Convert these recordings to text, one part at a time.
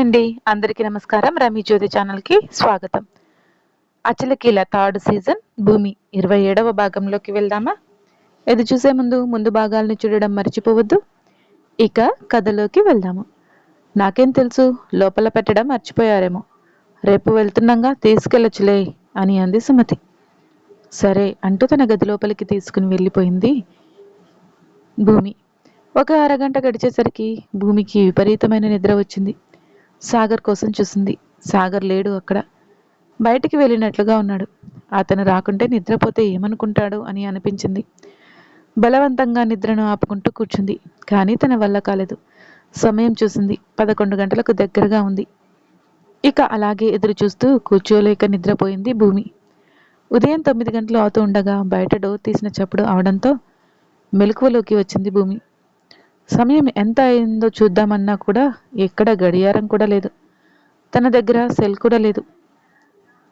అండి. అందరికీ నమస్కారం. రమి జ్యోతి ఛానల్కి స్వాగతం. అచలకీల థర్డ్ సీజన్ భూమి ఇరవై ఏడవ భాగంలోకి వెళ్దామా? ఇది చూసే ముందు ముందు భాగాలను చూడడం మర్చిపోవద్దు. ఇక కథలోకి వెళ్దాము. నాకేం తెలుసు లోపల పెట్టడం మర్చిపోయారేమో. రేపు వెళ్తున్నాగా తీసుకెళ్ళొచ్చులే అని అంది సుమతి. సరే అంటూ తన గది లోపలికి తీసుకుని వెళ్ళిపోయింది భూమి. ఒక అరగంట గడిచేసరికి భూమికి విపరీతమైన నిద్ర వచ్చింది. సాగర్ కోసం చూసింది. సాగర్ లేడు అక్కడ. బయటికి వెళ్ళినట్లుగా ఉన్నాడు. అతను రాకుంటే నిద్రపోతే ఏమనుకుంటాడు అని అనిపించింది. బలవంతంగా నిద్రను ఆపుకుంటూ కూర్చుంది. కానీ తన వల్ల కాలేదు. సమయం చూసింది. పదకొండు గంటలకు దగ్గరగా ఉంది. ఇక అలాగే ఎదురు చూస్తూ కూర్చోలేక నిద్రపోయింది భూమి. ఉదయం తొమ్మిది గంటలు అవుతూ ఉండగా బయట డోర్ తీసిన చప్పుడు అవడంతో మెలకువలోకి వచ్చింది భూమి. సమయం ఎంత అయిందో చూద్దామన్నా కూడా ఎక్కడ గడియారం కూడా లేదు. తన దగ్గర సెల్ కూడా లేదు.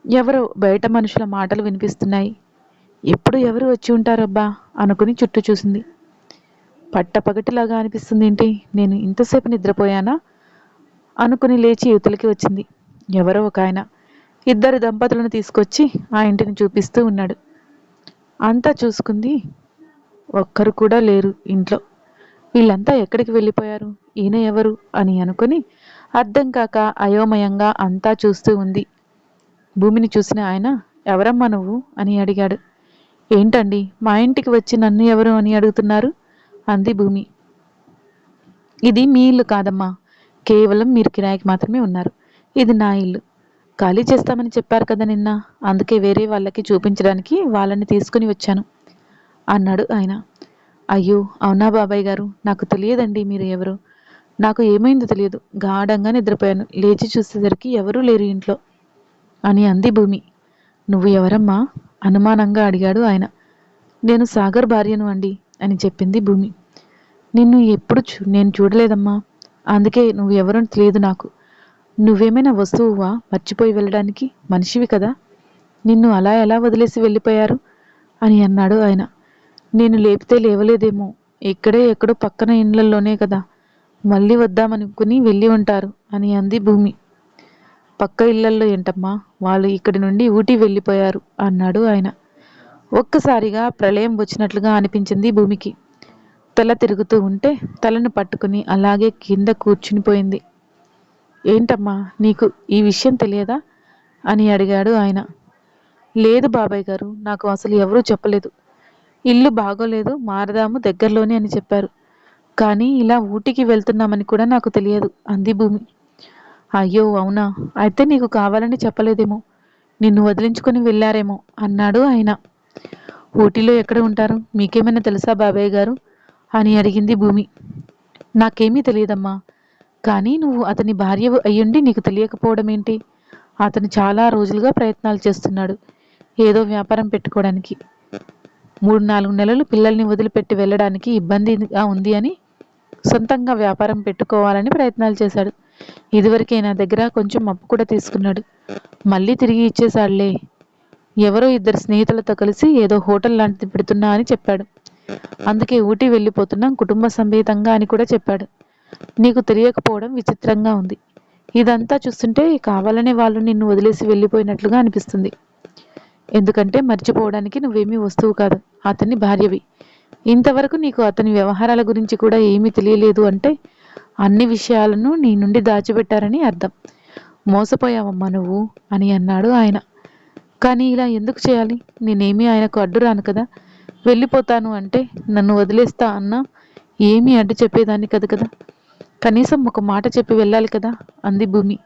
ఎవరో బయట మనుషుల మాటలు వినిపిస్తున్నాయి. ఎప్పుడు ఎవరు వచ్చి ఉంటారబ్బా? అనుకుని చుట్టూ చూసింది. పట్టపగటిలాగా అనిపిస్తుంది ఏంటి? నేను ఇంతసేపు నిద్రపోయానా? అనుకుని లేచి యువతలకి వచ్చింది. ఎవరో ఒక ఆయన. ఇద్దరు దంపతులను తీసుకొచ్చి ఆ ఇంటిని చూపిస్తూ ఉన్నాడు. అంతా చూసుకుంది ఒక్కరు కూడా లేరు ఇంట్లో. వీళ్ళంతా ఎక్కడికి వెళ్ళిపోయారు? ఈయన ఎవరు? అని అనుకుని అర్థం కాక అయోమయంగా అంతా చూస్తూ ఉంది. భూమిని చూసిన ఆయన ఎవరమ్మా నువ్వు? అని అడిగాడు. ఏంటండి? మా ఇంటికి వచ్చి నన్ను ఎవరు అని అడుగుతున్నారు? అంది భూమి. ఇది మీ ఇల్లు కాదమ్మా. కేవలం మీరు కిరాయికి మాత్రమే ఉన్నారు. ఇది నా ఇల్లు. ఖాళీ చేస్తామని చెప్పారు కదా నిన్న. అందుకే వేరే వాళ్ళకి చూపించడానికి వాళ్ళని తీసుకుని వచ్చాను అన్నాడు ఆయన. అయ్యో అవునా బాబాయ్ గారు? నాకు తెలియదండి మీరు ఎవరు. నాకు ఏమైందో తెలియదు. గాఢంగా నిద్రపోయాను. లేచి చూసేసరికి ఎవరూ లేరు ఇంట్లో. అని అంది భూమి. నువ్వు ఎవరమ్మా? అనుమానంగా అడిగాడు ఆయన. నేను సాగర్ భార్యను అండి అని చెప్పింది భూమి. నిన్ను ఎప్పుడు చూ నేను చూడలేదమ్మా. అందుకే నువ్వు ఎవరో తెలియదు నాకు. నువ్వేమైనా వస్తువువా? మర్చిపోయి వెళ్ళడానికి? మనిషివి కదా. నిన్ను అలా ఎలా వదిలేసి వెళ్ళిపోయారు? అని అన్నాడు ఆయన. నేను లేపితే లేవలేదేమో. ఇక్కడే ఎక్కడో పక్కన ఇండ్లలోనే కదా. మళ్ళీ వద్దామనుకుని వెళ్ళి ఉంటారు అని అంది భూమి. పక్క ఇళ్ళల్లో ఏంటమ్మా? వాళ్ళు ఇక్కడి నుండి ఊటీ వెళ్ళిపోయారు అన్నాడు ఆయన. ఒక్కసారిగా ప్రళయం వచ్చినట్లుగా అనిపించింది భూమికి. తల తిరుగుతూ ఉంటే తలను పట్టుకుని అలాగే కింద కూర్చునిపోయింది ఏంటమ్మా నీకు ఈ విషయం తెలియదా? అని అడిగాడు ఆయన. లేదు బాబాయ్ గారు నాకు అసలు ఎవరూ చెప్పలేదు. ఇల్లు బాగోలేదు మారదాము దగ్గరలోనే అని చెప్పారు. కానీ ఇలా ఊటికి వెళ్తున్నామని కూడా నాకు తెలియదు అంది భూమి. అయ్యో అవునా? అయితే నీకు కావాలని చెప్పలేదేమో. నిన్ను వదిలించుకొని వెళ్ళారేమో అన్నాడు ఆయన. ఊటీలో ఎక్కడ ఉంటారు? మీకేమైనా తెలుసా బాబాయ్ గారు? అని అడిగింది భూమి. నాకేమీ తెలియదమ్మా. కానీ నువ్వు అతని భార్య అయ్యుండి నీకు తెలియకపోవడం ఏంటి అతను చాలా రోజులుగా ప్రయత్నాలు చేస్తున్నాడు ఏదో వ్యాపారం పెట్టుకోవడానికి. మూడు నాలుగు నెలలు పిల్లల్ని వదిలిపెట్టి వెళ్ళడానికి ఇబ్బందిగా ఉంది అని సొంతంగా వ్యాపారం పెట్టుకోవాలని ప్రయత్నాలు చేశాడు. ఇదివరకే నా దగ్గర కొంచెం అప్పు కూడా తీసుకున్నాడు. మళ్ళీ తిరిగి ఇచ్చేశాడులే. ఎవరో ఇద్దరు స్నేహితులతో కలిసి ఏదో హోటల్ లాంటిది పెడుతున్నా అని చెప్పాడు. అందుకే ఊటీ వెళ్ళిపోతున్నాం కుటుంబ సమేతంగా అని కూడా చెప్పాడు. నీకు తెలియకపోవడం విచిత్రంగా ఉంది. ఇదంతా చూస్తుంటే కావాలనే వాళ్ళు నిన్ను వదిలేసి వెళ్ళిపోయినట్లుగా అనిపిస్తుంది. ఎందుకంటే మర్చిపోవడానికి నువ్వేమీ వస్తువు కాదు అతని భార్యవి. ఇంతవరకు నీకు అతని వ్యవహారాల గురించి కూడా ఏమీ తెలియలేదు అంటే అన్ని విషయాలను నీ నుండి దాచిపెట్టారని అర్థం. మోసపోయావమ్మా నువ్వు అని అన్నాడు ఆయన. కానీ ఇలా ఎందుకు చేయాలి? నేనేమీ ఆయనకు అడ్డు రాను కదా. వెళ్ళిపోతాను అంటే నన్ను వదిలేస్తా అన్నా ఏమీ అడ్డు చెప్పేదాన్ని కదా కదా. కనీసం ఒక మాట చెప్పి వెళ్ళాలి కదా అంది భూమి.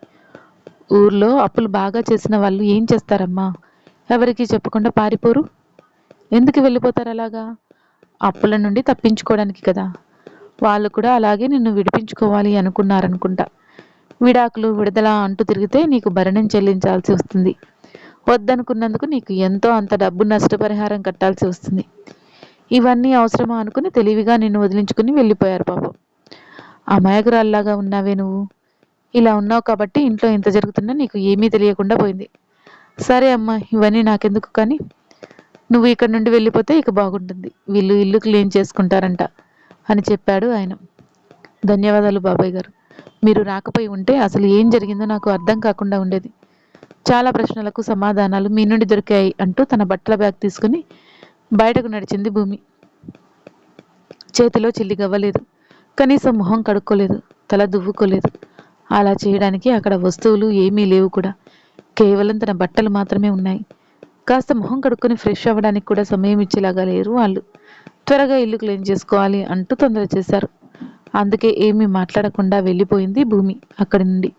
ఊర్లో అప్పులు బాగా చేసిన వాళ్ళు ఏం చేస్తారమ్మా? ఎవరికి చెప్పకుండా పారిపోరు. ఎందుకు వెళ్ళిపోతారు అలాగా? అప్పుల నుండి తప్పించుకోవడానికి కదా. వాళ్ళు కూడా అలాగే నిన్ను విడిపించుకోవాలి అనుకున్నారనుకుంటా. విడాకులు విడుదల అంటూ తిరిగితే నీకు భరణం చెల్లించాల్సి వస్తుంది. వద్దనుకున్నందుకు నీకు ఎంతో అంత డబ్బు నష్టపరిహారం కట్టాల్సి వస్తుంది. ఇవన్నీ అవసరమా అనుకుని తెలివిగా నిన్ను వదిలించుకుని వెళ్ళిపోయారు పాపం. అమాయకురాల్లాగా ఉన్నావే నువ్వు. ఇలా ఉన్నావు కాబట్టి ఇంట్లో ఎంత జరుగుతున్నా నీకు ఏమీ తెలియకుండా పోయింది. సరే అమ్మా ఇవన్నీ నాకెందుకు కానీ? నువ్వు ఇక్కడ నుండి వెళ్ళిపోతే ఇక బాగుంటుంది. వీళ్ళు ఇల్లు క్లీన్ చేసుకుంటారంట అని చెప్పాడు ఆయన. ధన్యవాదాలు బాబాయ్ గారు. మీరు రాకపోయి ఉంటే అసలు ఏం జరిగిందో నాకు అర్థం కాకుండా ఉండేది. చాలా ప్రశ్నలకు సమాధానాలు మీ నుండి దొరికాయి అంటూ తన బట్టల బ్యాగ్ తీసుకుని బయటకు నడిచింది భూమి. చేతిలో చిల్లి గవ్వలేదు కనీసం మొహం కడుక్కోలేదు. తల దువ్వుకోలేదు. అలా చేయడానికి అక్కడ వస్తువులు ఏమీ లేవు కూడా. కేవలం తన బట్టలు మాత్రమే ఉన్నాయి. కాస్త మొహం కడుక్కొని ఫ్రెష్ అవ్వడానికి కూడా సమయం ఇచ్చేలాగా లేరు వాళ్ళు. త్వరగా ఇల్లు క్లీన్ చేసుకోవాలి అంటూ తొందర చేశారు. అందుకే ఏమీ మాట్లాడకుండా వెళ్ళిపోయింది భూమి అక్కడి నుండి.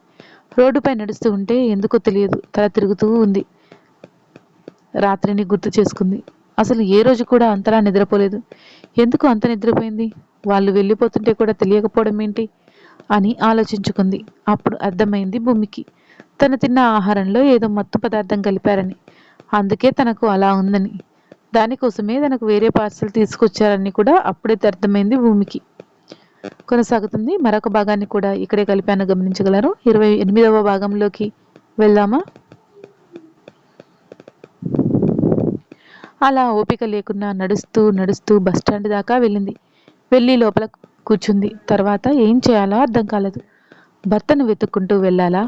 రోడ్డుపై నడుస్తూ ఉంటే ఎందుకో తెలియదు. తల తిరుగుతూ ఉంది. రాత్రిని గుర్తు చేసుకుంది. అసలు ఏ రోజు కూడా అంతలా నిద్రపోలేదు. ఎందుకు అంత నిద్రపోయింది? వాళ్ళు వెళ్ళిపోతుంటే కూడా తెలియకపోవడం ఏంటి? అని ఆలోచించుకుంది. అప్పుడు అర్థమైంది భూమికి. తను తిన్న ఆహారంలో ఏదో మత్తు పదార్థం కలిపారని. అందుకే తనకు అలా ఉందని. దానికోసమే తనకు వేరే పార్సల్ తీసుకొచ్చారని కూడా అప్పుడే అర్థమైంది భూమికి. కొనసాగుతుంది మరొక భాగాన్ని కూడా ఇక్కడే కలిపాను గమనించగలరు. ఇరవై ఎనిమిదవ భాగంలోకి వెళ్దామా? అలా ఓపిక లేకుండా నడుస్తూ నడుస్తూ బస్టాండ్ దాకా వెళ్ళింది. వెళ్ళి లోపల కూర్చుంది. తర్వాత ఏం చేయాలో అర్థం కాలేదు. భర్తను వెతుక్కుంటూ వెళ్ళాలా?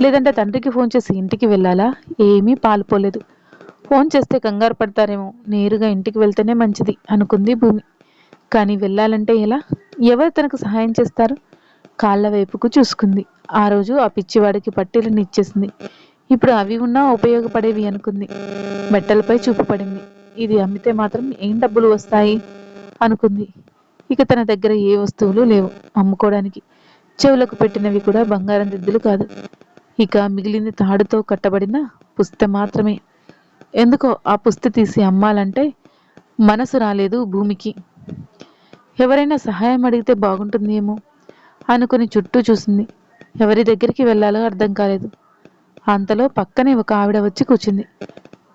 లేదంటే తండ్రికి ఫోన్ చేసి ఇంటికి వెళ్ళాలా? ఏమీ పాలుపోలేదు. ఫోన్ చేస్తే కంగారు పడతారేమో. నేరుగా ఇంటికి వెళ్తేనే మంచిది అనుకుంది భూమి. కానీ వెళ్ళాలంటే ఎలా? ఎవరు తనకు సహాయం చేస్తారు? కాళ్ళ వైపుకు చూసుకుంది. ఆ రోజు ఆ పిచ్చివాడికి పట్టీలను ఇచ్చేసింది ఇప్పుడు అవి ఉన్నా ఉపయోగపడేవి అనుకుంది. మెట్టలపై చూపు పడింది. ఇది అమ్మితే మాత్రం ఏం డబ్బులు వస్తాయి? అనుకుంది. ఇక తన దగ్గర ఏ వస్తువులు లేవు అమ్ముకోవడానికి. చెవులకు పెట్టినవి కూడా బంగారం దిద్దులు కాదు. ఇక మిగిలింది తాడుతో కట్టబడిన పుస్త మాత్రమే. ఎందుకో ఆ పుస్త తీసి అమ్మాలంటే మనసు రాలేదు భూమికి. ఎవరైనా సహాయం అడిగితే బాగుంటుందేమో అనుకుని చుట్టూ చూసింది. ఎవరి దగ్గరికి వెళ్ళాలో అర్థం కాలేదు. అంతలో పక్కనే ఒక ఆవిడ వచ్చి కూర్చుంది.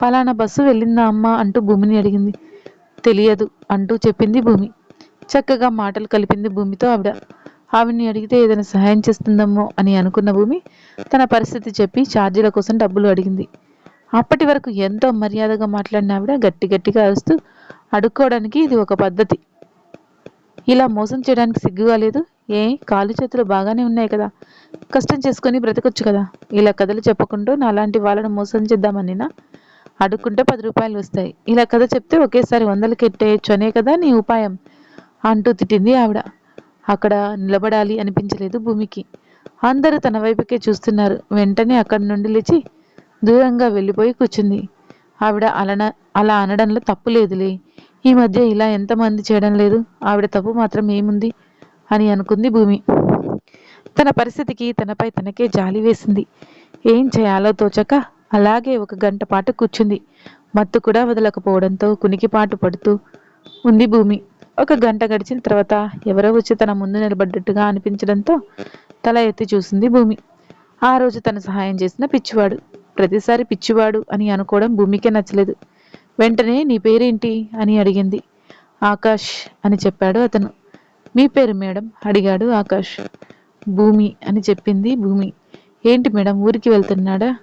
పలానా బస్సు వెళ్ళిందా అమ్మా అంటూ భూమిని అడిగింది. తెలియదు అంటూ చెప్పింది భూమి. చక్కగా మాటలు కలిపింది భూమితో ఆవిడ. ఆవిడ్ని అడిగితే ఏదైనా సహాయం చేస్తుందమ్మో అని అనుకున్న భూమి తన పరిస్థితి చెప్పి ఛార్జీల కోసం డబ్బులు అడిగింది. అప్పటి వరకు ఎంతో మర్యాదగా మాట్లాడిన ఆవిడ గట్టి గట్టిగా అరుస్తూ అడుక్కోవడానికి ఇది ఒక పద్ధతి. ఇలా మోసం చేయడానికి సిగ్గుగా లేదు. ఏ కాలు చేతులు బాగానే ఉన్నాయి కదా. కష్టం చేసుకొని బ్రతకొచ్చు కదా. ఇలా కథలు చెప్పకుండా నాలాంటి వాళ్ళను మోసం చేద్దామనినా? అడుక్కుంటే పది రూపాయలు వస్తాయి. ఇలా కథ చెప్తే ఒకేసారి వందలు కెట్టేయచ్చు అనే కదా నీ ఉపాయం అంటూ తిట్టింది ఆవిడ. అక్కడ నిలబడాలి అనిపించలేదు భూమికి. అందరూ తన వైపుకే చూస్తున్నారు. వెంటనే అక్కడి నుండి లేచి దూరంగా వెళ్ళిపోయి కూర్చుంది. ఆవిడ అలన అలా అనడంలో తప్పు లేదులే. ఈ మధ్య ఇలా ఎంతమంది చేయడం లేదు? ఆవిడ తప్పు మాత్రం ఏముంది? అని అనుకుంది భూమి. తన పరిస్థితికి తనపై తనకే జాలి వేసింది. ఏం చేయాలో తోచక అలాగే ఒక గంట పాటు కూర్చుంది. మత్తు కూడా వదలకపోవడంతో కునికిపాటు పడుతూ ఉంది భూమి. ఒక గంట గడిచిన తర్వాత ఎవరో వచ్చి తన ముందు నిలబడ్డట్టుగా అనిపించడంతో తల ఎత్తి చూసింది భూమి. ఆ రోజు తన సహాయం చేసిన పిచ్చివాడు. ప్రతిసారి పిచ్చివాడు అని అనుకోవడం భూమికే నచ్చలేదు. వెంటనే నీ పేరేంటి? అని అడిగింది. ఆకాష్ అని చెప్పాడు అతను. మీ పేరు మేడం? అడిగాడు ఆకాష్. భూమి అని చెప్పింది భూమి. ఏంటి మేడం ఊరికి వెళ్తున్నాడా?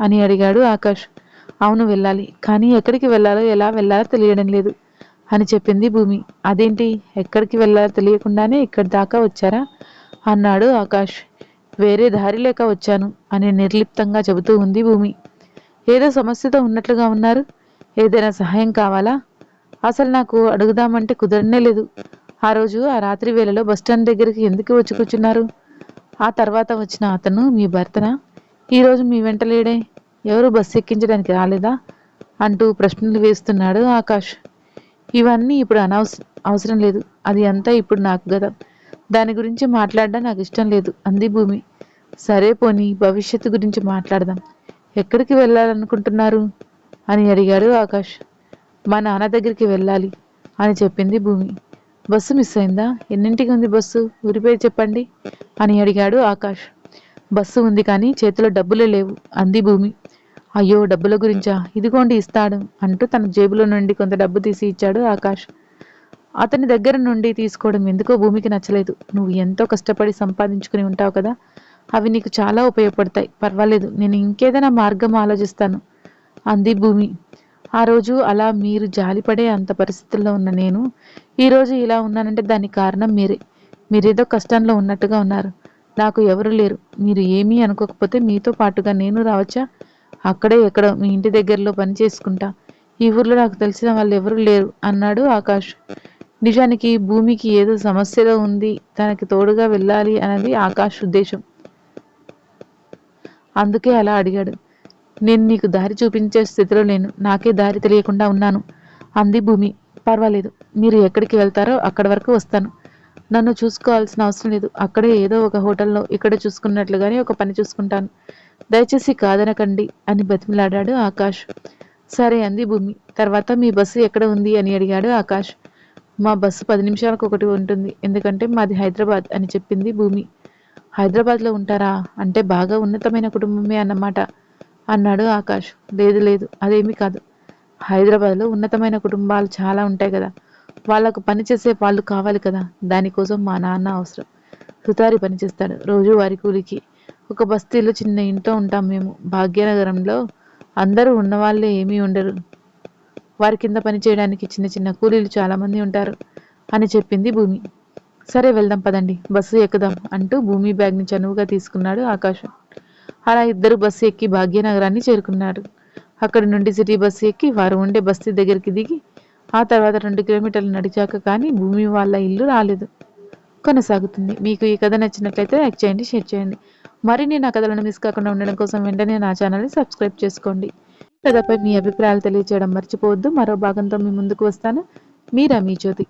అని అడిగాడు ఆకాష్. అవును వెళ్ళాలి. కానీ ఎక్కడికి వెళ్ళాలో ఎలా వెళ్ళాలో తెలియడం లేదు. అని చెప్పింది భూమి. అదేంటి? ఎక్కడికి వెళ్ళాలో తెలియకుండానే ఇక్కడి దాకా వచ్చారా? అన్నాడు ఆకాష్. వేరే దారి లేక వచ్చాను అని నిర్లిప్తంగా చెబుతూ ఉంది భూమి. ఏదో సమస్యతో ఉన్నట్లుగా ఉన్నారు. ఏదైనా సహాయం కావాలా? అసలు నాకు అడుగుదామంటే కుదరనే లేదు. ఆ రోజు ఆ రాత్రి వేళలో బస్టాండ్ దగ్గరికి ఎందుకు వచ్చి కూర్చున్నారు? ఆ తర్వాత వచ్చిన అతను మీ భర్తనా? ఈరోజు మీ వెంట లేడే. ఎవరు బస్సు ఎక్కించడానికి రాలేదా? అంటూ ప్రశ్నలు వేస్తున్నాడు ఆకాష్. ఇవన్నీ ఇప్పుడు అనవస అవసరం లేదు. అది అంతా ఇప్పుడు నాకు కదా. దాని గురించి మాట్లాడడం నాకు ఇష్టం లేదు. అంది భూమి. సరే పోనీ భవిష్యత్తు గురించి మాట్లాడదాం. ఎక్కడికి వెళ్ళాలనుకుంటున్నారు? అని అడిగాడు ఆకాష్. మా నాన్న దగ్గరికి వెళ్ళాలి అని చెప్పింది భూమి. బస్సు మిస్ అయిందా? ఎన్నింటికి ఉంది బస్సు? ఊరి పేరు చెప్పండి అని అడిగాడు ఆకాష్. బస్సు ఉంది కానీ చేతిలో డబ్బులే లేవు అంది భూమి. అయ్యో డబ్బుల గురించా? ఇదిగోండి ఇస్తాడు అంటూ తన జేబులో నుండి కొంత డబ్బు తీసి ఇచ్చాడు ఆకాష్. అతని దగ్గర నుండి తీసుకోవడం ఎందుకో భూమికి నచ్చలేదు. నువ్వు ఎంతో కష్టపడి సంపాదించుకుని ఉంటావు కదా అవి నీకు చాలా ఉపయోగపడతాయి. పర్వాలేదు నేను ఇంకేదైనా మార్గం ఆలోచిస్తాను అంది భూమి. ఆ రోజు అలా మీరు జాలిపడే అంత పరిస్థితుల్లో ఉన్న నేను ఈరోజు ఇలా ఉన్నానంటే దానికి కారణం మీరే. మీరేదో కష్టంలో ఉన్నట్టుగా ఉన్నారు. నాకు ఎవరు లేరు. మీరు ఏమీ అనుకోకపోతే మీతో పాటుగా నేను రావచ్చా? అక్కడే ఎక్కడ మీ ఇంటి దగ్గరలో పని చేసుకుంటా. ఈ ఊర్లో నాకు తెలిసిన వాళ్ళు ఎవరు లేరు అన్నాడు ఆకాష్. నిజానికి భూమికి ఏదో సమస్యలో ఉంది తనకి తోడుగా వెళ్ళాలి అనేది ఆకాష్ ఉద్దేశం. అందుకే అలా అడిగాడు. నేను నీకు దారి చూపించే స్థితిలో లేను నాకే దారి తెలియకుండా ఉన్నాను. అంది భూమి. పర్వాలేదు మీరు ఎక్కడికి వెళ్తారో అక్కడి వరకు వస్తాను. నన్ను చూసుకోవాల్సిన అవసరం లేదు అక్కడే ఏదో ఒక హోటల్లో ఇక్కడ చూసుకున్నట్లుగానే ఒక పని చూసుకుంటాను. దయచేసి కాదనకండి అని బతిమిలాడాడు ఆకాష్. సరే అంది భూమి. తర్వాత మీ బస్సు ఎక్కడ ఉంది అని అడిగాడు ఆకాష్. మా బస్సు పది నిమిషాలకు ఒకటి ఉంటుంది. ఎందుకంటే మాది హైదరాబాద్ అని చెప్పింది భూమి. హైదరాబాద్లో ఉంటారా? అంటే బాగా ఉన్నతమైన కుటుంబమే అన్నమాట అన్నాడు ఆకాష్. లేదు లేదు అదేమీ కాదు. హైదరాబాద్లో ఉన్నతమైన కుటుంబాలు చాలా ఉంటాయి కదా. వాళ్ళకు పని చేసే వాళ్ళు కావాలి కదా. దానికోసం మా నాన్న అవసరం. సుతారి పనిచేస్తాడు రోజువారి రోజు వారి కూలికి. ఒక బస్తీలో చిన్న ఇంట్లో ఉంటాం మేము. భాగ్యనగరంలో అందరూ ఉన్నవాళ్ళే ఏమీ ఉండరు. వారి కింద పని చేయడానికి చిన్న చిన్న కూలీలు చాలామంది ఉంటారు అని చెప్పింది భూమి. సరే వెళ్దాం పదండి బస్సు ఎక్కుదాం అంటూ భూమి బ్యాగ్ని చనువుగా తీసుకున్నాడు ఆకాశం. అలా ఇద్దరు బస్సు ఎక్కి భాగ్యనగరాన్ని చేరుకున్నారు. అక్కడి నుండి సిటీ బస్సు ఎక్కి వారు ఉండే బస్తీ దగ్గరికి దిగి ఆ తర్వాత రెండు కిలోమీటర్లు నడిచాక కానీ భూమి వాళ్ళ ఇల్లు రాలేదు. కొనసాగుతుంది. మీకు ఈ కథ నచ్చినట్లయితే లైక్ చేయండి షేర్ చేయండి. మరిన్ని నా కథలను మిస్ కాకుండా ఉండడం కోసం వెంటనే నా ఛానల్ని సబ్స్క్రైబ్ చేసుకోండి. కథపై మీ అభిప్రాయాలు తెలియజేయడం మర్చిపోవద్దు. మరో భాగంతో మీ ముందుకు వస్తాను. మీరా మీ జ్యోతి.